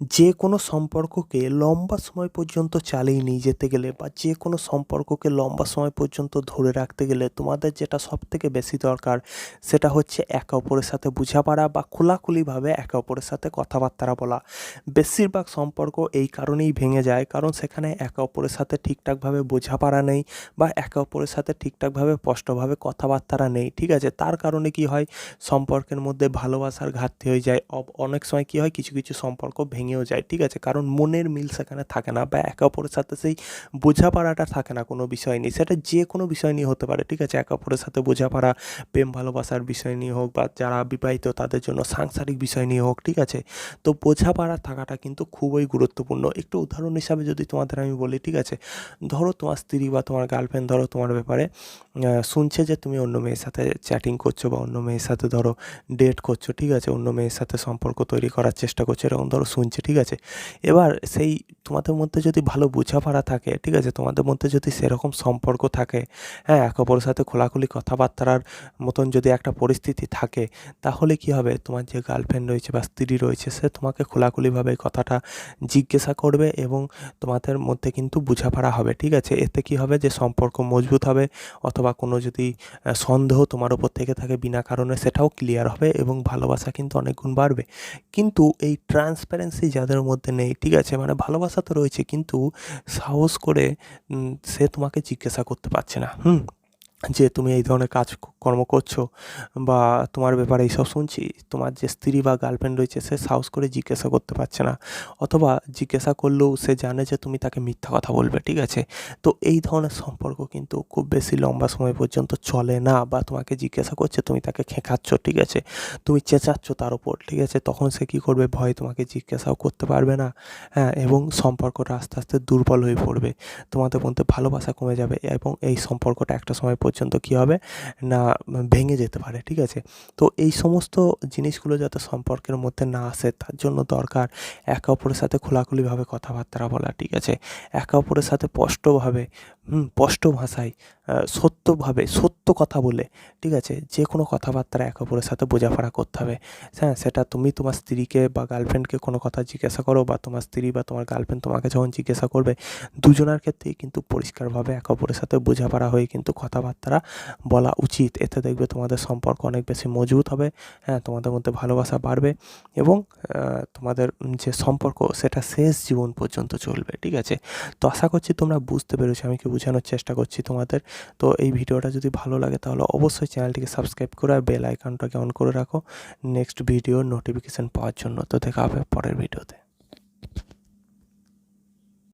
যে কোনো সম্পর্ককে লম্বা সময় পর্যন্ত চালিয়ে নিয়ে যেতে গেলে বা যে কোনো সম্পর্ককে লম্বা সময় পর্যন্ত ধরে রাখতে গেলে তোমাদের যেটা সবথেকে বেশি দরকার সেটা হচ্ছে একে অপরের সাথে বোঝাপড়া বা খোলাখুলিভাবে একে অপরের সাথে কথাবার্তা বলা। বেশিরভাগ সম্পর্ক এই কারণেই ভেঙে যায় কারণ সেখানে একে অপরের সাথে ঠিকঠাকভাবে বোঝাপড়া নেই বা একে অপরের সাথে ঠিকঠাকভাবে স্পষ্টভাবে কথাবার্তা নেই, ঠিক আছে? তার কারণে কি হয়? সম্পর্কের মধ্যে ভালোবাসার ঘাটতি হয়ে যায়। অনেক সময় কি হয়? কিছু কিছু সম্পর্ক ভেঙেও যায়, ঠিক আছে? কারণ মনের মিল সেখানে থাকে না বা একে অপরের সাথে সেই বোঝাপড়াটা থাকে না কোনো বিষয় নিয়ে। সেটা যে কোনো বিষয় নিয়ে হতে পারে, ঠিক আছে? একে অপরের সাথে বোঝাপড়া, প্রেম, ভালোবাসার বিষয় নিয়ে হোক বা যারা বিবাহিত তাদের জন্য সাংসারিক বিষয় নিয়ে হোক, ঠিক আছে? তো বোঝাপড়া থাকাটা কিন্তু খুবই গুরুত্বপূর্ণ। একটু উদাহরণ হিসাবে যদি তোমাদের আমি বলি, ঠিক আছে? ধরো তোমার স্ত্রী বা তোমার গার্লফ্রেন্ড ধরো তোমার ব্যাপারে শুনছে যে তুমি অন্য মেয়ের সাথে চ্যাটিং করছ বা অন্য মেয়ের সাথে ধরো ডেট করছ, ঠিক আছে? অন্য মেয়ের সাথে সম্পর্ক তৈরি করার চেষ্টা করছ, এরকম ধরো শুনছে। ঠিক আছে? এবার সেই তোমাদের মধ্যে যদি ভালো বোঝাপড়া থাকে, ঠিক আছে? তোমাদের মধ্যে যদি সেরকম সম্পর্ক থাকে হ্যাঁ একে অপরের সাথে খোলাখুলি কথাবার্তার মতন যদি একটা পরিস্থিতি থাকে, তাহলে কি হবে? তোমার যে গার্লফ্রেন্ড রয়েছে বা স্ত্রী রয়েছে, সে তোমাকে খোলাখুলিভাবে কথাটা জিজ্ঞাসা করবে এবং তোমাদের মধ্যে কিন্তু বোঝাপড়া হবে, ঠিক আছে? এতে কি হবে? যে সম্পর্ক মজবুত হবে অথবা কোনো যদি সন্দেহ তোমার ওপর থেকে থাকে বিনা কারণে, সেটাও ক্লিয়ার হবে এবং ভালোবাসা কিন্তু অনেক গুণ বাড়বে। কিন্তু এই ট্রান্সপারেন্সি যাদের মধ্যে নেই, ঠিক আছে? মানে ভালোবাসা তো রয়েছে, কিন্তু সাহস করে সে তোমাকে জিজ্ঞাসা করতে পারছে না। হুম? যে তুমি এই ধরনের কাজ কর্ম করছ বা তোমার ব্যাপারে এইসব শুনছি, তোমার যে স্ত্রী বা গার্লফ্রেন্ড রয়েছে সে সাহস করে জিজ্ঞাসা করতে পারছে না অথবা জিজ্ঞাসা করলেও সে জানে যে তুমি তাকে মিথ্যা কথা বলবে, ঠিক আছে? তো এই ধরনের সম্পর্ক কিন্তু খুব বেশি লম্বা সময় পর্যন্ত চলে না বা তোমাকে জিজ্ঞাসা করছে তুমি তাকে খেঁকাচ্ছ, ঠিক আছে? তুমি চেঁচাচ্ছ তার উপর, ঠিক আছে? তখন সে কী করবে? ভয় তোমাকে জিজ্ঞাসাও করতে পারবে না হ্যাঁ? এবং সম্পর্কটা আস্তে আস্তে দুর্বল হয়ে পড়বে। তোমাদের মধ্যে ভালোবাসা কমে যাবে এবং এই সম্পর্কটা একটা সময় পর্যন্ত কী হবে? না ভেঙে যেতে পারে, ঠিক আছে? তো এই সমস্ত জিনিসগুলো যাতে সম্পর্কের মধ্যে না আসে, তার জন্য দরকার একে অপরের সাথে খোলাখুলিভাবে কথাবার্তা বলা, ঠিক আছে? একে অপরের সাথে স্পষ্টভাবে স্পষ্ট ভাষায় সত্যভাবে, সত্য কথা বলে, ঠিক আছে? যে কোনো কথাবার্তা একে অপরের সাথে বোঝাপড়া করতে হবে। হ্যাঁ সেটা তুমি তোমার স্ত্রীকে বা গার্লফ্রেন্ডকে কোনো কথা জিজ্ঞাসা করো বা তোমার স্ত্রী বা তোমার গার্লফ্রেন্ড তোমাকে যখন জিজ্ঞাসা করবে, দুজনের ক্ষেত্রেই কিন্তু পরিষ্কারভাবে একে অপরের সাথে বোঝাপড়া হয়ে কিন্তু কথাবার্তা বলা উচিত। এতে দেখবে তোমাদের সম্পর্ক অনেক বেশি মজবুত হবে হ্যাঁ তোমাদের মধ্যে ভালোবাসা বাড়বে এবং তোমাদের যে সম্পর্ক সেটা শেষ জীবন পর্যন্ত চলবে, ঠিক আছে? তো আশা করছি তোমরা বুঝতে পেরেছ, আমি কি বোঝানোর চেষ্টা করছি তোমাদের। তো এই ভিডিওটা যদি ভালো লাগে তাহলে অবশ্যই চ্যানেলটিকে সাবস্ক্রাইব করে আর বেল আইকনটাকে অন করে রাখো, নেক্সট ভিডিওর নোটিফিকেশান পাওয়ার জন্য। তো দেখা হবে পরের ভিডিওতে।